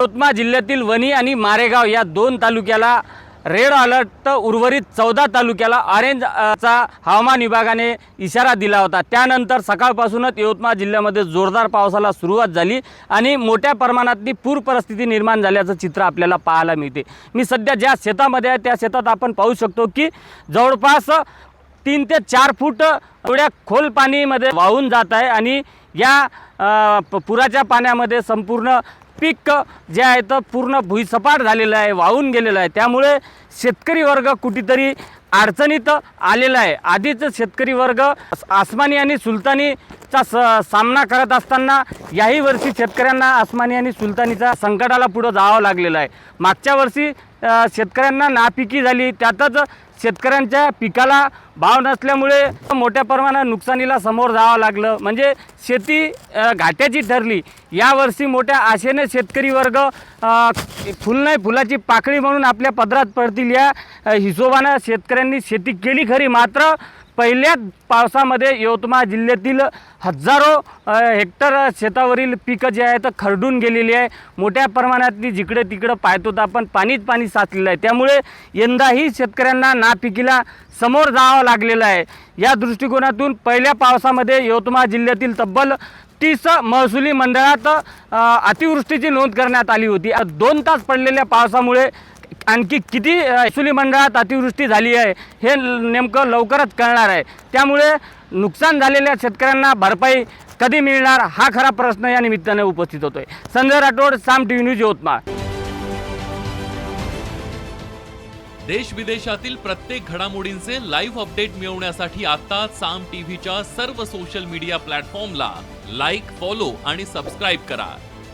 यवतमाळ जिल्ह्यातील वणी आणि मारेगाव या दोन तालुक्याला रेड अलर्ट तर उर्वरित चौदा तालुक्याला ऑरेंजचा हवामान विभागाने इशारा दिला होता. त्यानंतर सकाळपासूनच यवतमाळ जिल्ह्यामध्ये जोरदार पावसाला सुरुवात झाली आणि मोठ्या प्रमाणातली पूर परिस्थिती निर्माण झाल्याचं चित्र आपल्याला पाहायला मिळते. मी सध्या ज्या शेतामध्ये आहे त्या शेतात आपण पाहू शकतो की जवळपास तीन ते चार फूट एवढ्या खोल पाणीमध्ये वाहून जात आहे आणि या पुराच्या पाण्यामध्ये संपूर्ण पीक जे आहे तर पूर्ण भुईसपाट झालेलं आहे वाहून गेलेलं आहे. त्यामुळे शेतकरी वर्ग कुठेतरी अडचणीत आलेला आहे. आधीच शेतकरी वर्ग आसमानी आणि सुलतानीचा स सामना करत असताना याही वर्षी शेतकऱ्यांना आसमानी आणि सुलतानीचा संकटाला पुढं जावं लागलेलं आहे. मागच्या वर्षी शेतकऱ्यांना नापिकी झाली. त्यातच शेतकऱ्यांच्या पिकाला भाव नसल्यामुळे मोठ्या प्रमाणात नुकसानीला समोर जावं लागलं. म्हणजे शेती घाट्याची ठरली यावर्षी मोठ्या आशेने शेतकरी वर्ग फुल नाही फुलाची पाकळी म्हणून आपल्या पदरात पडतील या हिशोबानं शेतकऱ्यांनी शेती केली खरी. मात्र पहिल्याच पावसामध्ये यवतमाळ जिल्ह्यातील हजारो हेक्टर शेतावरील पिकं जे आहेत खरडून गेलेली आहे. मोठ्या प्रमाणातली जिकडे तिकडं पाहतो तर आपण पाणीच पाणी साचलेलं आहे. त्यामुळे यंदाही शेतकऱ्यांना नापिकीला समोर जावं लागलेलं आहे. या दृष्टिकोनातून पहिल्या पावसामध्ये यवतमाळ जिल्ह्यातील तब्बल तीस महसुली मंडळात अतिवृष्टीची नोंद करण्यात आली होती. दोन तास पडलेल्या पावसामुळे आणखी किती महसुली मंडळात अतिवृष्टी झाली आहे हे नेमकं लवकरच कळणार आहे. त्यामुळे नुकसान झालेल्या शेतकऱ्यांना भरपाई कधी मिळणार हा खरा प्रश्न या निमित्ताने उपस्थित होतोय. Sanjay Rathod Saam T V news Yavatmal. देश विदेशातील प्रत्येक घडामोडींचे लाईव्ह अपडेट मिळवण्यासाठी आता साम टीव्हीच्या सर्व सोशल मीडिया प्लॅटफॉर्मला लाईक फॉलो आणि सबस्क्राईब करा.